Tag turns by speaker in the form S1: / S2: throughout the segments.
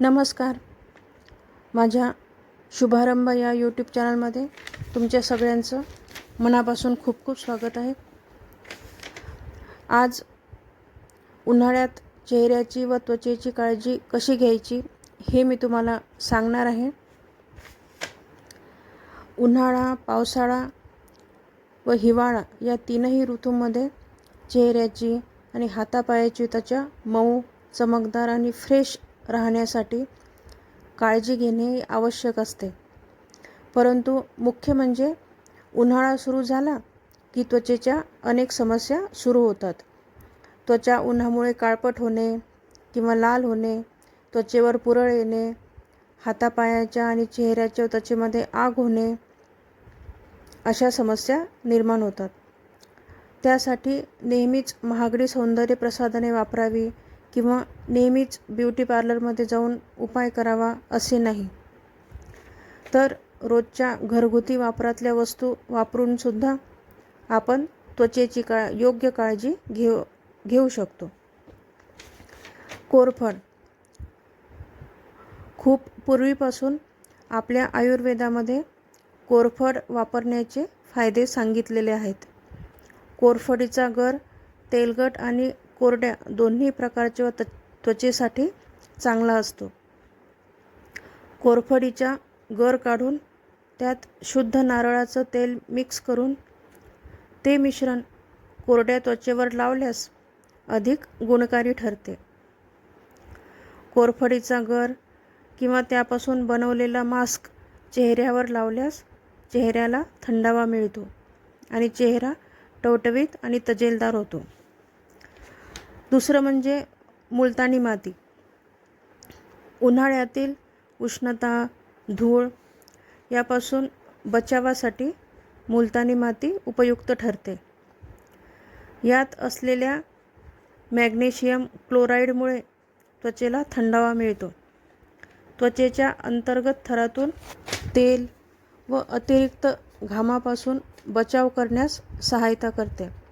S1: नमस्कार. माझ्या शुभारंभ या यूट्यूब चॅनलमध्ये तुमच्या सगळ्यांचं मनापासून खूप खूप स्वागत आहे. आज उन्हाळ्यात चेहऱ्याची व त्वचेची काळजी कशी घ्यायची हे मी तुम्हाला सांगणार आहे. उन्हाळा पावसाळा व हिवाळा या तीनही ऋतूंमध्ये चेहऱ्याची आणि हातापायाची त्वचा मऊ चमकदार आणि फ्रेश राहण्यासाठी काळजी घेणे आवश्यक असते. परंतु मुख्य म्हणजे उन्हाळा सुरू झाला की त्वचेच्या अनेक समस्या सुरू होतात. त्वचा उन्हामुळे काळपट होणे किंवा लाल होणे त्वचेवर पुरळ येणे हातापायाच्या आणि चेहऱ्याच्या त्वचेमध्ये आग होणे अशा समस्या निर्माण होतात. त्यासाठी नेहमीच महागडी सौंदर्य प्रसाधने वापरावी किंवा नेहमीच ब्युटी पार्लरमध्ये जाऊन उपाय करावा असे नाही. तर रोजच्या घरगुती वापरातल्या वस्तू वापरूनसुद्धा आपण त्वचेची का योग्य काळजी घेऊ घेऊ शकतो. कोरफड. खूप पूर्वीपासून आपल्या आयुर्वेदामध्ये कोरफड वापरण्याचे फायदे सांगितलेले आहेत. कोरफडीचा गर तेलकट आणि कोरड्या दोन्ही प्रकारच्या त त्वचेसाठी चांगला असतो. कोरफडीच्या गर काढून त्यात शुद्ध नारळाचं तेल मिक्स करून ते मिश्रण कोरड्या त्वचेवर लावल्यास अधिक गुणकारी ठरते. कोरफडीचा गर किंवा त्यापासून बनवलेला मास्क चेहऱ्यावर लावल्यास चेहऱ्याला थंडावा मिळतो आणि चेहरा टवटवीत आणि तजेलदार होतो. दुसरं म्हणजे मुलतानी माती. उन्हाळ्यातील उष्णता धूळ यापासून बचावासाठी मुलतानी माती उपयुक्त ठरते. यात असलेल्या मॅग्नेशियम क्लोराईडमुळे त्वचेला थंडावा मिळतो. त्वचेच्या अंतर्गत थरातून तेल व अतिरिक्त घामापासून बचाव करण्यास सहायता करते.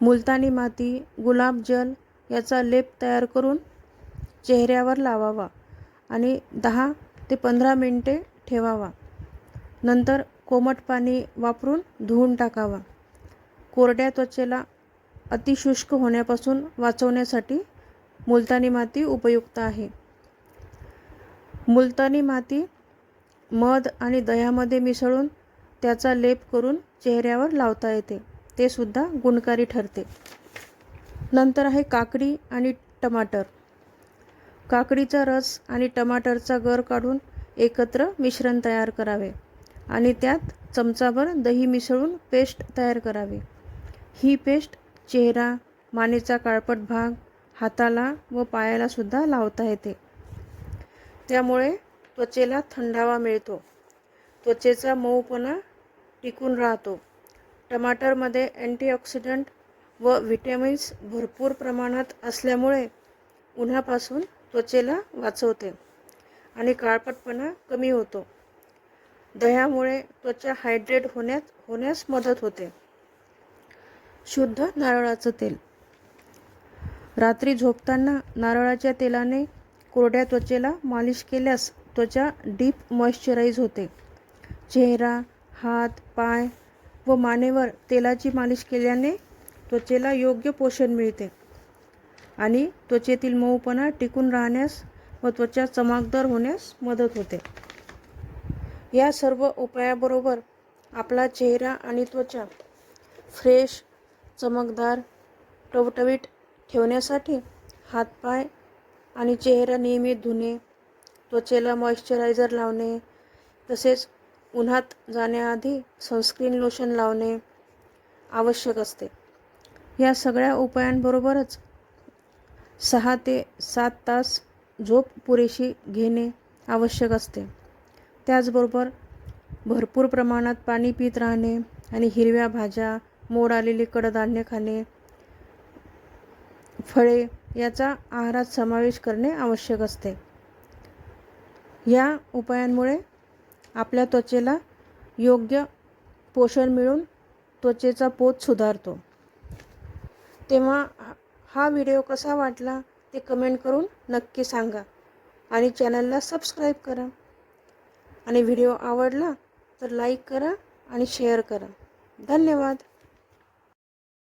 S1: मुलतानी माती गुलाबजल याचा लेप तयार करून चेहऱ्यावर लावावा आणि दहा ते पंधरा मिनटे ठेवावा. नंतर कोमट पाणी वापरून धुवून टाकावा. कोरड्या त्वचेला अतिशुष्क होण्यापासून वाचवण्यासाठी मुलतानी माती उपयुक्त आहे. मुलतानी माती मध आणि दह्यामध्ये मिसळून त्याचा लेप करून चेहऱ्यावर लावता येते. ते सुद्धा गुणकारी ठरते. नंतर आहे काकडी आणि टमाटर. काकडीचा रस आणि टमाटरचा गर काढून एकत्र मिश्रण तयार करावे आणि त्यात चमचाभर दही मिसळून पेस्ट तयार करावी. ही पेस्ट चेहरा मानेचा काळपट भाग हाताला व पायाला सुद्धा लावता येते. त्यामुळे त्वचेला थंडावा मिळतो. त्वचेचा मऊपणा टिकून राहतो. टमाटरमध्ये अँटीऑक्सिडंट व व्हिटॅमिन्स भरपूर प्रमाणात असल्यामुळे उन्हापासून त्वचेला वाचवते आणि काळपटपणा कमी होतो. दह्यामुळे त्वचा हायड्रेट होण्यात होण्यास मदत होते. शुद्ध नारळाचं तेल. रात्री झोपताना नारळाच्या तेलाने कोरड्या त्वचेला मालिश केल्यास त्वचा डीप मॉइश्चराईज होते. चेहरा हात पाय व मानेवर तेलाची मालिश केल्याने त्वचेला योग्य पोषण मिळते. आणि त्वचेतील मऊपणा टिकून राहण्यास व त्वचा चमकदार होण्यास मदत होते. या सर्व उपायाबरोबर आपला चेहरा आणि त्वचा फ्रेश चमकदार टवटवीट ठेवण्यासाठी हातपाय आणि चेहरा नियमित धुणे त्वचेला मॉइश्चरायझर लावणे तसेच उन्हात जाण्याआधी सनस्क्रीन लोशन लावणे आवश्यक असते. या सगळ्या उपायांबरोबरच सहा ते सात तास झोप पुरेशी घेणे आवश्यक असते. त्याचबरोबर भरपूर प्रमाणात पाणी पित राहणे आणि हिरव्या भाज्या मोड आलेली कडधान्य खाणे फळे याचा आहारात समावेश करणे आवश्यक असते. या उपायांमुळे आपल्या त्वचेला योग्य पोषण मिळून त्वचेचा पोत सुधारतो. तेव्हा हा व्हिडिओ कसा वाटला ते कमेंट करून नक्की सांगा आणि चॅनलला सबस्क्राईब करा. आणि व्हिडिओ आवडला तर लाईक करा आणि शेअर करा. धन्यवाद.